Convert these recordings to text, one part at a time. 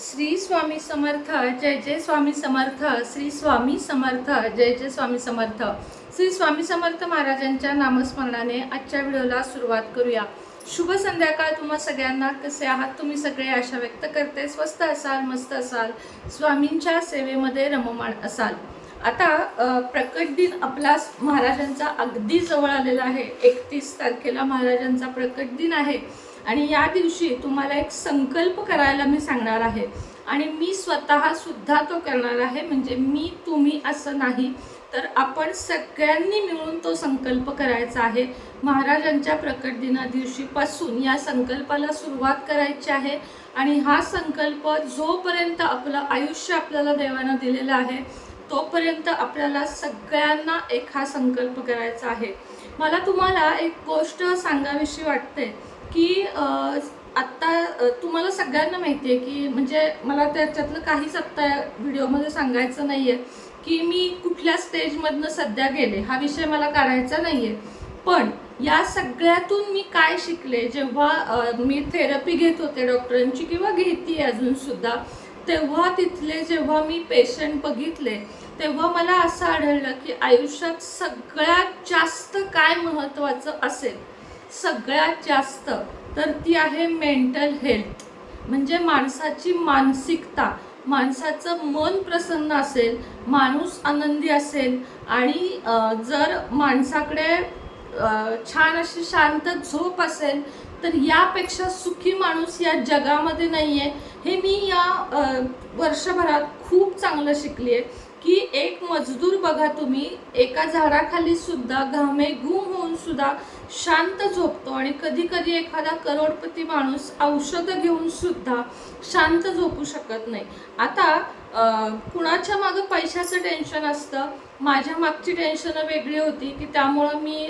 श्री स्वामी समर्थ जय जय स्वामी समर्थ श्री स्वामी समर्थ जय जय स्वामी समर्थ. श्री स्वामी समर्थ महाराजांच्या नामस्मरणाने आजच्या व्हिडिओला सुरुवात करूया. शुभ संध्याकाळ तुम्हा सगळ्यांना. कसे आहात तुम्ही सगळे? आशा व्यक्त करते. स्वस्त असाल मस्त असाल. स्वामींच्या सेवेमध्ये रममाण असाल. आता प्रकट दिन आपला महाराजांचा अगदी जवळ आलेला आहे. एकतीस तारखेला महाराजांचा प्रकट दिन आहे. आणि या दिवशी तुम्हाला एक संकल्प करायला मी सांगणार आहे. आणि मी स्वतःसुद्धा तो करणार आहे म्हणजे मी तुम्ही असं नाही तर आपण सगळ्यांनी मिळून तो संकल्प करायचा आहे. महाराजांच्या प्रकट दिना दिवशीपासून या संकल्पाला सुरुवात करायची आहे. आणि हा संकल्प जोपर्यंत आपलं आयुष्य आपल्याला देवानं दिलेलं आहे तोपर्यंत आपल्याला सगळ्यांना एक हा संकल्प करायचा आहे. मला तुम्हाला एक गोष्ट सांगावीशी वाटते. की आत्ता तुम्हाला सगळ्यांना माहिती आहे की म्हणजे मला त्याच्यातलं काहीच आत्ता व्हिडिओमध्ये सांगायचं नाही आहे की मी कुठल्या स्टेजमधनं सध्या गेले हा विषय मला काढायचा नाही आहे पण या सगळ्यातून मी काय शिकले जेव्हा मी थेरपी घेत होते डॉक्टरांची किंवा घेते अजूनसुद्धा तेव्हा तिथले जेव्हा मी पेशंट बघितले तेव्हा मला असं आढळलं की आयुष्यात सगळ्यात जास्त काय महत्त्वाचं असेल सगळ्यात जास्त तर ती आहे मेंटल हेल्थ म्हणजे माणसाची मानसिकता. माणसाचं मन प्रसन्न असेल माणूस आनंदी असेल आणि जर माणसाकडे छान अशी शांत झोप असेल तर यापेक्षा सुखी माणूस या जगामध्ये नाही आहे हे मी या वर्षभरात खूप चांगलं शिकली आहे की एक मजदूर बघा तुम्ही एका झाडाखाली सुद्धा घामे घूम होऊन सुद्धा शांत झोपतो आणि कधी कधी एखादा करोडपती माणूस औषधं घेऊन सुद्धा शांत झोपू शकत नाही. आता कुणाच्या मागं पैशाचं टेन्शन असतं? माझ्या मागची टेन्शन वेगळी होती की त्यामुळं मी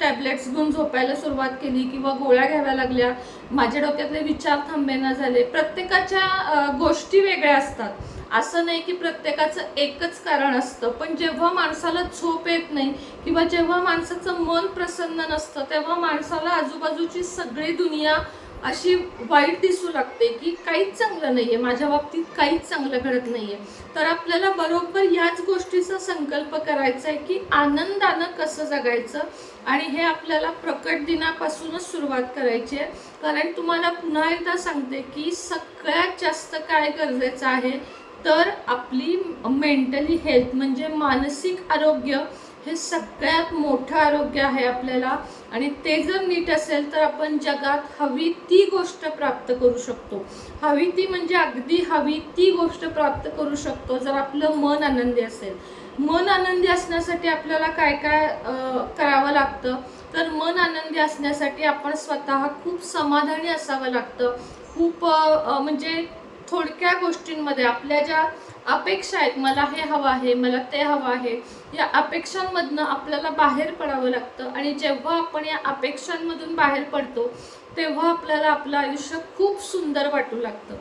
टॅबलेट्स घेऊन झोपायला सुरुवात केली किंवा गोळ्या घ्याव्या लागल्या. माझ्या डोक्यातले विचार थांबेना झाले. प्रत्येकाच्या गोष्टी वेगळ्या असतात. असं नाही की प्रत्येकाचं एकच कारण असतं. पण जेव्हा माणसाला झोप येत नाही किंवा जेव्हा माणसाचं मन प्रसन्न नसतं तेव्हा माणसाला आजूबाजूची सगळी दुनिया अशी वाईट दिसू लागते की काहीच चांगलं नाही आहे माझ्या बाबतीत काहीच चांगलं घडत नाहीये. तर आपल्याला बरोबर याच गोष्टीचा संकल्प करायचा आहे की आनंदानं कसं जगायचं आणि हे आपल्याला प्रकट दिनापासूनच सुरुवात करायची आहे. कारण तुम्हाला पुन्हा एकदा सांगते की सगळ्यात जास्त काय गरजेचं आहे तर आपली मेंटली हेल्थ म्हणजे मानसिक आरोग्य हे सगळ्यात मोठं आरोग्य आहे आपल्याला. आणि ते जर नीट असेल तर आपण जगात हवी ती गोष्ट प्राप्त करू शकतो. हवी ती म्हणजे अगदी हवी ती गोष्ट प्राप्त करू शकतो जर आपलं मन आनंदी असेल. मन आनंदी असण्यासाठी आपल्याला काय काय करावं लागतं? तर मन आनंदी असण्यासाठी आपण स्वतः खूप समाधानी असावं लागतं. खूप म्हणजे थोडक्या गोष्टींमध्ये आपल्या ज्या अपेक्षा आहेत. मला हे हवं आहे मला ते हवं आहे. या अपेक्षांमधनं आपल्याला बाहेर पडावं लागतं आणि जेव्हा आपण या अपेक्षांमधून बाहेर पडतो तेव्हा आपल्याला आपलं आयुष्य खूप सुंदर वाटू लागतं.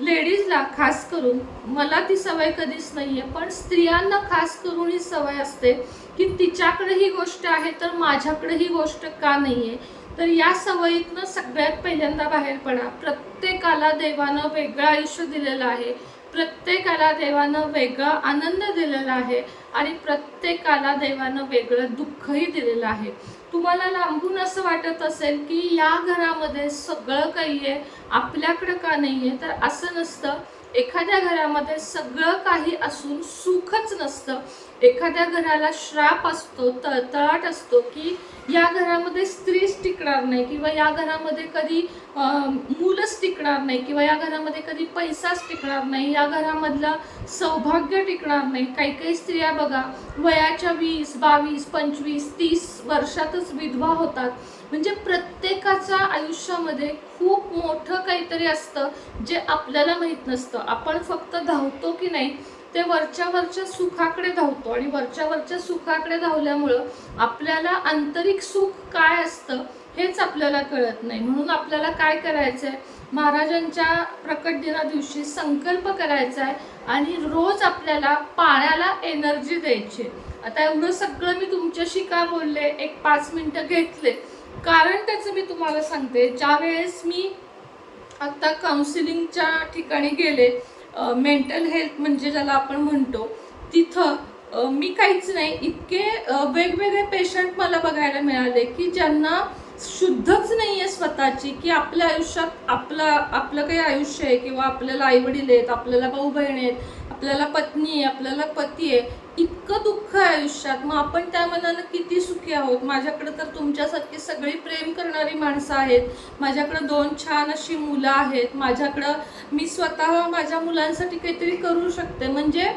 लेडीजला खास करून मला ती सवय कधीच नाही आहे पण स्त्रियांना खास करून ही सवय असते की तिच्याकडे ही गोष्ट आहे तर माझ्याकडे ही गोष्ट का नाही आहे तर या सवयीतनं सगळ्यात पहिल्यांदा बाहेर पडा. प्रत्येकाला देवानं वेगळं आयुष्य दिलेलं आहे. प्रत्येकाला देवानं वेगळा आनंद दिलेला आहे आणि प्रत्येकाला देवानं वेगळं दुःखही दिलेलं आहे. तुम्हाला लांबून असं वाटत असेल की या घरामध्ये सगळं काही आहे आपल्याकडं का नाही आहे? तर असं नसतं. एखाद्या घरामध्ये सगळं काही असून सुखच नसतं. एखाद्या घराला श्राप असतो तळतळाट असतो की या घरामध्ये स्त्रीच टिकणार नाही किंवा या घरामध्ये कधी मूलच टिकणार नाही किंवा या घरामध्ये कधी पैसाच टिकणार नाही या घरामधलं सौभाग्य टिकणार नाही. काही काही स्त्रिया बघा वयाच्या वीस बावीस पंचवीस तीस वर्षातच विधवा होतात. म्हणजे प्रत्येकाच्या आयुष्यामध्ये खूप मोठं काहीतरी असतं जे आपल्याला माहीत नसतं. आपण फक्त धावतो की नाही ते वरच्या वरच्या सुखाकडे धावतो. आणि वरच्या वरच्या सुखाकडे धावल्यामुळं आपल्याला आंतरिक सुख काय असतं हेच आपल्याला कळत नाही. म्हणून आपल्याला काय करायचं आहे महाराजांच्या प्रकट दिना दिवशी संकल्प करायचा आहे आणि रोज आपल्याला पाण्याला एनर्जी द्यायची. आता एवढं सगळं मी तुमच्याशी का बोलले? एक पाच मिनटं घेतले. कारण त्याचं मी तुम्हाला सांगते. ज्या वेळेस मी आत्ता काउन्सिलिंगच्या ठिकाणी गेले मेंटल हेल्थ म्हणजे ज्याला आपण म्हणतो तिथं मी काहीच नाही इतके वेगवेगळे पेशंट मला बघायला मिळाले की ज्यांना शुद्धच नाही आहे स्वतःची की आपल्या आयुष्यात आपलं आपलं काही आयुष्य आहे किंवा आपल्याला आईवडील आहेत आपल्याला भाऊ बहीण आहेत आपल्याला पत्नी आहे आपल्याला पती आहे इतकं दुःख आहे आयुष्यात. मग आपण त्या मनानं किती सुखी आहोत? माझ्याकडे तर तुमच्यासारखी सगळी प्रेम करणारी माणसं आहेत. माझ्याकडं दोन छान अशी मुलं आहेत. माझ्याकडं मी स्वतः माझ्या मुलांसाठी काहीतरी करू शकते. म्हणजे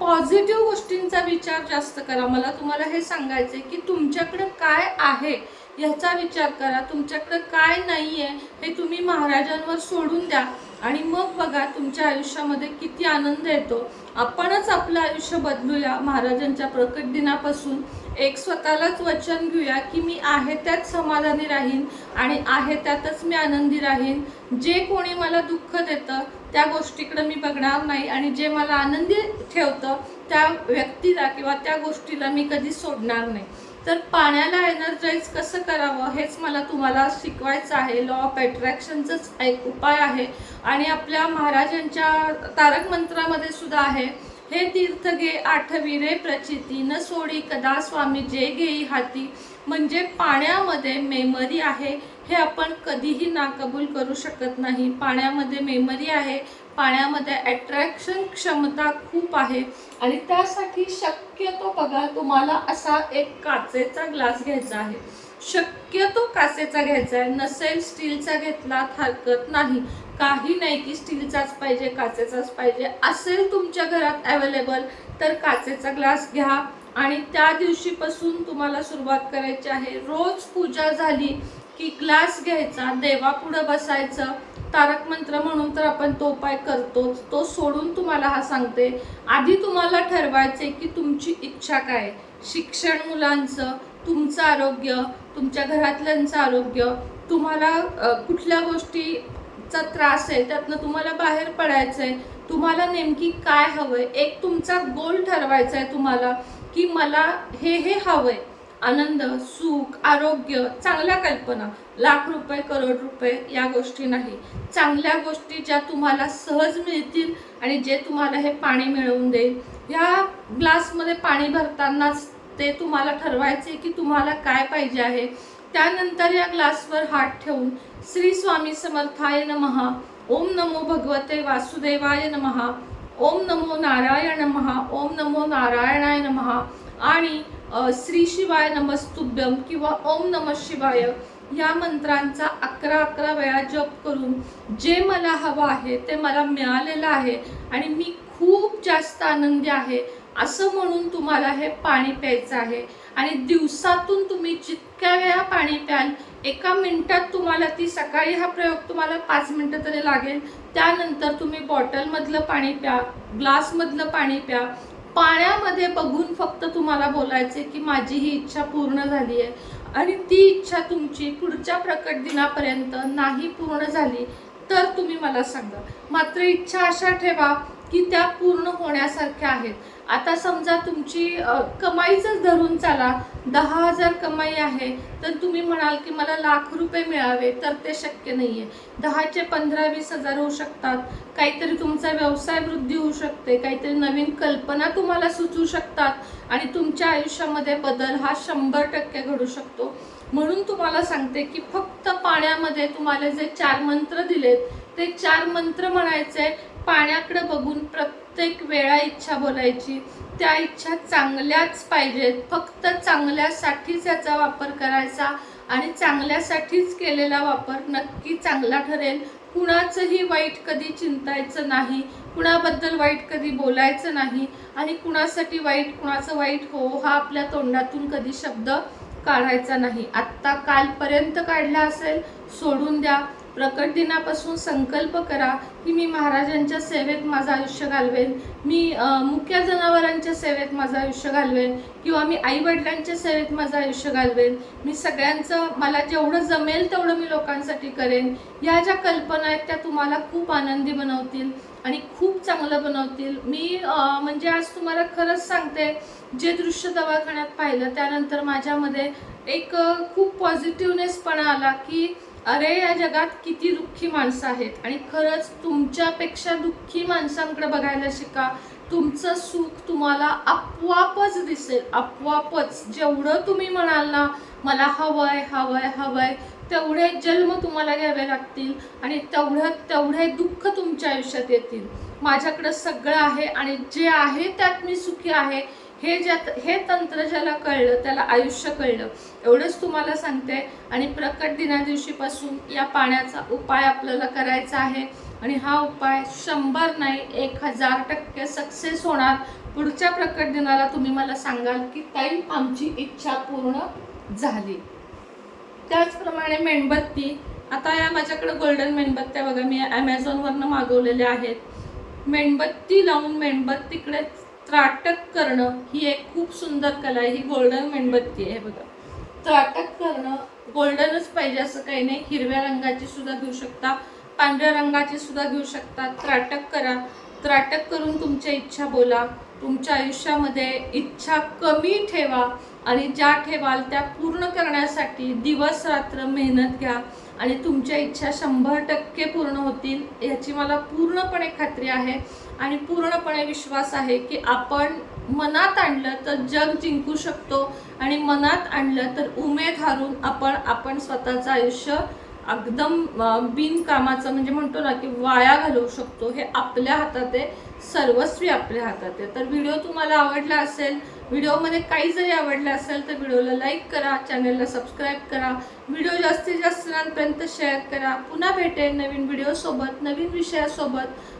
पॉझिटिव्ह गोष्टींचा विचार जास्त करा. मला तुम्हाला हे सांगायचं आहे की तुमच्याकडं काय आहे ह्याचा विचार करा. तुमच्याकडं काय नाही आहे हे तुम्ही महाराजांवर सोडून द्या. आणि मग बघा तुमच्या आयुष्यामध्ये किती आनंद येतो. आपणच आपलं आयुष्य बदलूया. महाराजांच्या प्रकट दिनापासून एक स्वतःलाच वचन घेऊया की मी आहे त्यात समाधानी राहीन आणि आहे त्यातच मी आनंदी राहीन. जे कोणी मला दुःख देतं त्या गोष्टीकडे मी बघणार नाही आणि जे मला आनंदी ठेवतं त्या व्यक्तीला किंवा त्या गोष्टीला मी कधी सोडणार नाही. तर पाण्याला एनर्जाईज कसं करावं हेच मला तुम्हाला शिकवायचं आहे. लॉ ऑफ अट्रॅक्शनचाच एक उपाय आहे. आणि आपल्या महाराजांच्या तारक मंत्रामध्ये सुद्धा आहे. हे तीर्थ घे आठवी रे प्रचिती न सोडी कदा स्वामी जे घेई हाती. म्हणजे पाण्यामध्ये मेमरी आहे. हे आपण कधीही नाकबूल करू शकत नाही. पाण्यामध्ये मेमरी आहे. पाण्यामध्ये अट्रॅक्शन क्षमता खूप आहे आणि त्यासाठी शक्यतो बघा तुम्हाला असा एक काचेचा ग्लास घ्यायचा आहे. शक्यतो काचेचा घ्यायचा आहे. नसेल स्टीलचा घेतला हरकत नाही. काही नाही की स्टीलचाच पाहिजे काचेचाच पाहिजे. असेल तुमच्या घरात अवेलेबल तर काचेचा ग्लास घ्या. आणि त्या दिवशीपासून तुम्हाला सुरुवात करायची आहे. रोज पूजा झाली की ग्लास घ्यायचा देवापुढं बसायचं. तारक मंत्र म्हणून तर आपण तो उपाय करतोच. तो सोडून तुम्हाला हा सांगते. आधी तुम्हाला ठरवायचे की तुमची इच्छा काय? आहे. शिक्षण मुलांचं तुमचं आरोग्य तुमच्या घरातल्यांचं आरोग्य तुम्हाला कुठल्या गोष्टीचा त्रास आहे त्यातनं तुम्हाला बाहेर पडायचं आहे तुम्हाला नेमकी काय हवंय? एक तुमचा गोल ठरवायचा आहे तुम्हाला की मला हे हे हवंय. आनंद सुख आरोग्य चांगल्या कल्पना लाख रुपये करोड रुपये या गोष्टी नाही. चांगल्या गोष्टी ज्या तुम्हाला सहज मिळतील आणि जे तुम्हाला हे पाणी मिळवून देईल. ह्या ग्लासमध्ये पाणी भरतानाच ते तुम्हाला ठरवायचे की तुम्हाला काय पाहिजे आहे. त्यानंतर या ग्लासवर हात ठेवून श्री स्वामी समर्थाय नमहा ओम नमो भगवते वासुदेवाय नमहा ओम नमो नारायण नमहा ओम नमो नारायणाय नमहा आणि श्री शिवाय नमस्तुभ्यम किंवा ओम नम शिवाय या मंत्रांचा अकरा अकरा वेळा जप करून जे मला हवं आहे ते मला मिळालेलं आहे आणि मी खूप जास्त आनंदी आहे असं म्हणून तुम्हाला हे पाणी प्यायचं आहे. आणि दिवसातून तुम्ही जितक्या वेळा पाणी प्याल एका मिनटात तुम्हाला ती सकाळी हा प्रयोग तुम्हाला पाच मिनटं तरी लागेल. त्यानंतर तुम्ही बॉटलमधलं पाणी प्या ग्लासमधलं पाणी प्या पाण्यामध्ये बघून फक्त तुम्हाला बोलायचे की माझी ही इच्छा पूर्ण झाली आहे आणि ती इच्छा तुमची पुढच्या प्रकट दिनापर्यंत नाही पूर्ण झाली तर तुम्ही मला सांगा. मात्र इच्छा अशा ठेवा की त्या पूर्ण होण्यासारख्या आहेत. आता समजा तुमची कमाईच धरून चाला दहा हजार कमाई आहे तर तुम्ही म्हणाल की मला लाख रुपये मिळावे तर ते शक्य नाही आहे दहाचे पंधरा वीस हजार होऊ शकतात. काहीतरी तुमचा व्यवसाय वृद्धी होऊ शकते काहीतरी नवीन कल्पना तुम्हाला सुचू शकतात आणि तुमच्या आयुष्यामध्ये बदल हा शंभर टक्के घडू शकतो. म्हणून तुम्हाला सांगते की फक्त पाण्यामध्ये तुम्हाला जे चार मंत्र दिलेत ते चार मंत्र म्हणायचे पाण्याकडे बघून प्रत्येक वेळा इच्छा बोलायची. त्या इच्छा चांगल्याच पाहिजेत. फक्त चांगल्यासाठीच याचा वापर करायचा आणि चांगल्यासाठीच केलेला वापर नक्की चांगला ठरेल. कुणाचंही वाईट कधी चिंतायचं नाही. कुणाबद्दल वाईट कधी बोलायचं नाही. आणि कुणासाठी वाईट कुणाचं वाईट हो हा आपल्या तोंडातून कधी शब्द काढायचा नाही. आत्ता कालपर्यंत काढला असेल सोडून द्या. प्रकट दिनापासून संकल्प करा की मी महाराजांच्या सेवेत माझं आयुष्य घालवेन. मी मुख्य जनावरांच्या सेवेत माझं आयुष्य घालवेन किंवा मी आईवडिलांच्या सेवेत माझं आयुष्य घालवेन. मी सगळ्यांचं मला जेवढं जमेल तेवढं मी लोकांसाठी करेन. या ज्या कल्पना आहेत त्या तुम्हाला खूप आनंदी बनवतील आणि खूप चांगलं बनवतील. मी म्हणजे आज तुम्हाला खरंच सांगते जे दृश्य दवाखान्यात पाहिलं त्यानंतर माझ्यामध्ये एक खूप खूप पॉझिटिव्हनेसपणा आला की अरे या जगात किती दुःखी माणसं आहेत. आणि खरंच तुमच्यापेक्षा दुःखी माणसांकडे बघायला शिका. तुमचं सुख तुम्हाला आपोआपच दिसेल. आपोआपच. जेवढं तुम्ही म्हणाल ना मला हवंय हवंय हवंय तेवढे जन्म तुम्हाला घ्यावे लागतील आणि तेवढं तेवढे दुःख तुमच्या आयुष्यात येतील. माझ्याकडं सगळं आहे आणि जे आहे त्यात मी सुखी आहे. हे ज्यात हे तंत्र ज्याला कळलं त्याला आयुष्य कळलं एवढंच तुम्हाला सांगते. आणि प्रकट दिना दिवशीपासून या पाण्याचा उपाय आपल्याला करायचा आहे. आणि हा उपाय शंभर नाही एक हजार टक्के सक्सेस होणार. पुढच्या प्रकट दिनाला तुम्ही मला सांगाल की ताई आमची इच्छा पूर्ण झाली. त्याचप्रमाणे मेणबत्ती. आता या माझ्याकडे गोल्डन मेणबत्त्या बघा मी ॲमेझॉनवरनं मागवलेल्या आहेत. मेणबत्ती लावून मेणबत्तीकडे त्राटक करणं ही एक खूप सुंदर कला आहे ही गोल्डन मेणबत्ती आहे बघा. त्राटक करणं गोल्डनच पाहिजे असं काही नाही. हिरव्या रंगाची सुद्धा घेऊ शकता पांढऱ्या रंगाची सुद्धा घेऊ शकता. त्राटक करा. त्राटक करून तुमच्या इच्छा बोला. तुमच्या आयुष्यामध्ये इच्छा कमी ठेवा आणि ज्या ठेवाल त्या पूर्ण करण्यासाठी दिवस रात्र मेहनत घ्या आणि तुमच्या इच्छा शंभर टक्के पूर्ण होतील याची मला पूर्णपणे खात्री आहे. आणि पूर्णपणे विश्वास आहे की आपण मनात आणलं तर जग जिंकू शकतो आणि मनात आणलं तर उमेद हारून आपण आपण स्वतःचं आयुष्य एकदम बिनकामाचं म्हणजे म्हणतो ना की वाया घालवू शकतो. हे आपल्या हातात आहे सर्वस्वी आपल्या हातात. आहे तर व्हिडिओ तुम्हाला आवडला असेल व्हिडिओमध्ये काही जरी आवडलं असेल तर व्हिडिओला लाईक करा चॅनलला सबस्क्राईब करा व्हिडिओ जास्तीत जास्त जणांपर्यंत शेअर करा. पुन्हा भेटेल नवीन व्हिडिओसोबत नवीन विषयासोबत.